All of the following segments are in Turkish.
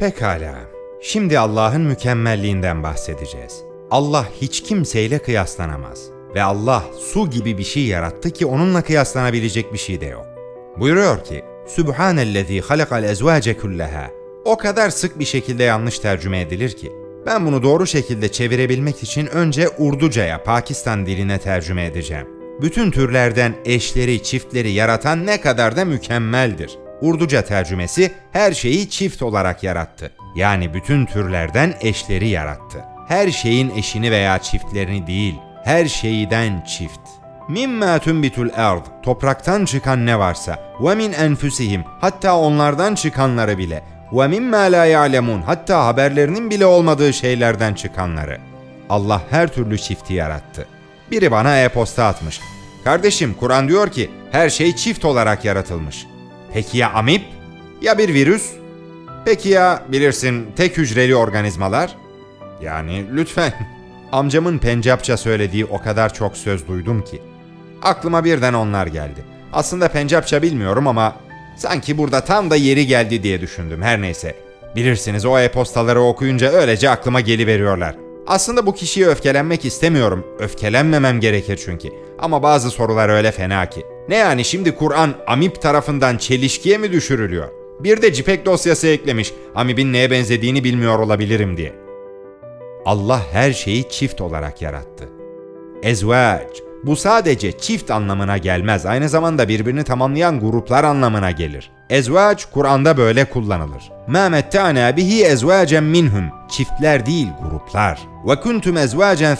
Pekala. Şimdi Allah'ın mükemmelliğinden bahsedeceğiz. Allah hiç kimseyle kıyaslanamaz. Ve Allah su gibi bir şey yarattı ki onunla kıyaslanabilecek bir şey de yok. Buyuruyor ki, Sübhanellezî halakal ezvâce kulleha. O kadar sık bir şekilde yanlış tercüme edilir ki. Ben bunu doğru şekilde çevirebilmek için önce Urduca'ya, Pakistan diline tercüme edeceğim. Bütün türlerden eşleri, çiftleri yaratan ne kadar da mükemmeldir. Urduca tercümesi her şeyi çift olarak yarattı. Yani bütün türlerden eşleri yarattı. Her şeyin eşini veya çiftlerini değil, her şeyden çift. Mimma tunbitul ard, topraktan çıkan ne varsa, ve min enfusihim, hatta onlardan çıkanları bile, ve mimma la ya'lemun, hatta haberlerinin bile olmadığı şeylerden çıkanları. Allah her türlü çifti yarattı. Biri bana e-posta atmış. Kardeşim Kur'an diyor ki her şey çift olarak yaratılmış. Peki ya amip? Ya bir virüs? Peki ya bilirsin tek hücreli organizmalar? Yani lütfen. Amcamın Pencapça söylediği o kadar çok söz duydum ki. Aklıma birden onlar geldi. Aslında Pencapça bilmiyorum ama sanki burada tam da yeri geldi diye düşündüm her neyse. Bilirsiniz o e-postaları okuyunca öylece aklıma geliveriyorlar. Aslında bu kişiye öfkelenmek istemiyorum. Öfkelenmemem gerekir çünkü. Ama bazı sorular öyle fena ki. Ne yani şimdi Kur'an Amip tarafından çelişkiye mi düşürülüyor? Bir de JPEG dosyası eklemiş. Amip'in neye benzediğini bilmiyor olabilirim diye. Allah her şeyi çift olarak yarattı. Ezvac bu sadece çift anlamına gelmez. Aynı zamanda birbirini tamamlayan gruplar anlamına gelir. Ezvac Kur'an'da böyle kullanılır. Mâmettâna bihi ezvâcen minhum. Çiftler değil gruplar. Ve kuntum ezvâcen.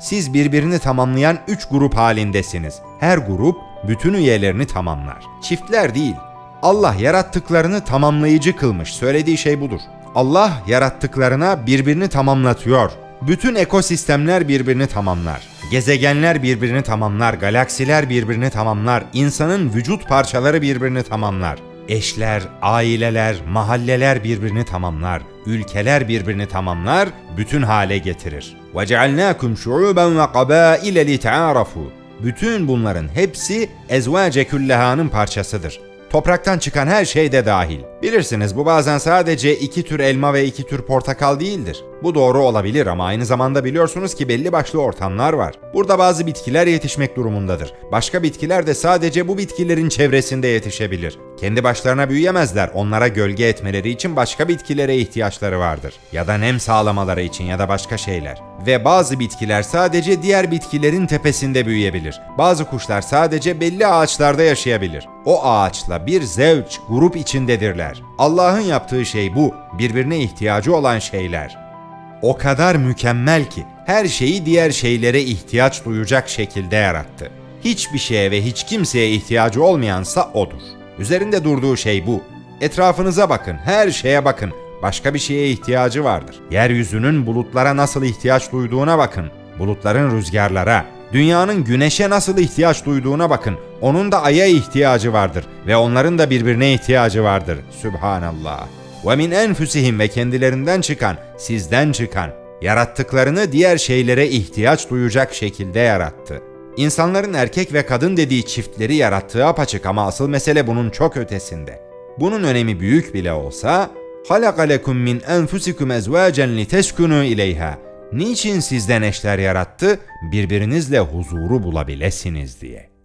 Siz birbirini tamamlayan üç grup halindesiniz. Her grup bütün üyelerini tamamlar. Çiftler değil. Allah yarattıklarını tamamlayıcı kılmış. Söylediği şey budur. Allah yarattıklarına birbirini tamamlatıyor. Bütün ekosistemler birbirini tamamlar. Gezegenler birbirini tamamlar, galaksiler birbirini tamamlar, insanın vücut parçaları birbirini tamamlar. Eşler, aileler, mahalleler birbirini tamamlar, ülkeler birbirini tamamlar, bütün hale getirir. وَجَعَلْنَاكُمْ شُعُوبًا وَقَبَائِلَ لِتَعَارَفُوا bütün bunların hepsi ezvace küllehanın parçasıdır. Topraktan çıkan her şey de dahil. Bilirsiniz bu bazen sadece iki tür elma ve iki tür portakal değildir. Bu doğru olabilir ama aynı zamanda biliyorsunuz ki belli başlı ortamlar var. Burada bazı bitkiler yetişmek durumundadır. Başka bitkiler de sadece bu bitkilerin çevresinde yetişebilir. Kendi başlarına büyüyemezler. Onlara gölge etmeleri için başka bitkilere ihtiyaçları vardır. Ya da nem sağlamaları için ya da başka şeyler. Ve bazı bitkiler sadece diğer bitkilerin tepesinde büyüyebilir. Bazı kuşlar sadece belli ağaçlarda yaşayabilir. O ağaçla bir zevç, grup içindedirler. Allah'ın yaptığı şey bu. Birbirine ihtiyacı olan şeyler. O kadar mükemmel ki her şeyi diğer şeylere ihtiyaç duyacak şekilde yarattı. Hiçbir şeye ve hiç kimseye ihtiyacı olmayansa odur. Üzerinde durduğu şey bu. Etrafınıza bakın, her şeye bakın. Başka bir şeye ihtiyacı vardır. Yeryüzünün bulutlara nasıl ihtiyaç duyduğuna bakın. Bulutların rüzgarlara, dünyanın güneşe nasıl ihtiyaç duyduğuna bakın. Onun da aya ihtiyacı vardır ve onların da birbirine ihtiyacı vardır. Sübhanallah ve min enfusihim ve kendilerinden çıkan, sizden çıkan, yarattıklarını diğer şeylere ihtiyaç duyacak şekilde yarattı. İnsanların erkek ve kadın dediği çiftleri yarattığı apaçık ama asıl mesele bunun çok ötesinde. Bunun önemi büyük bile olsa halaka lekum min enfusikum ezvacen liteskunu ileyha. Niçin sizden eşler yarattı? Birbirinizle huzuru bulabilirsiniz diye.''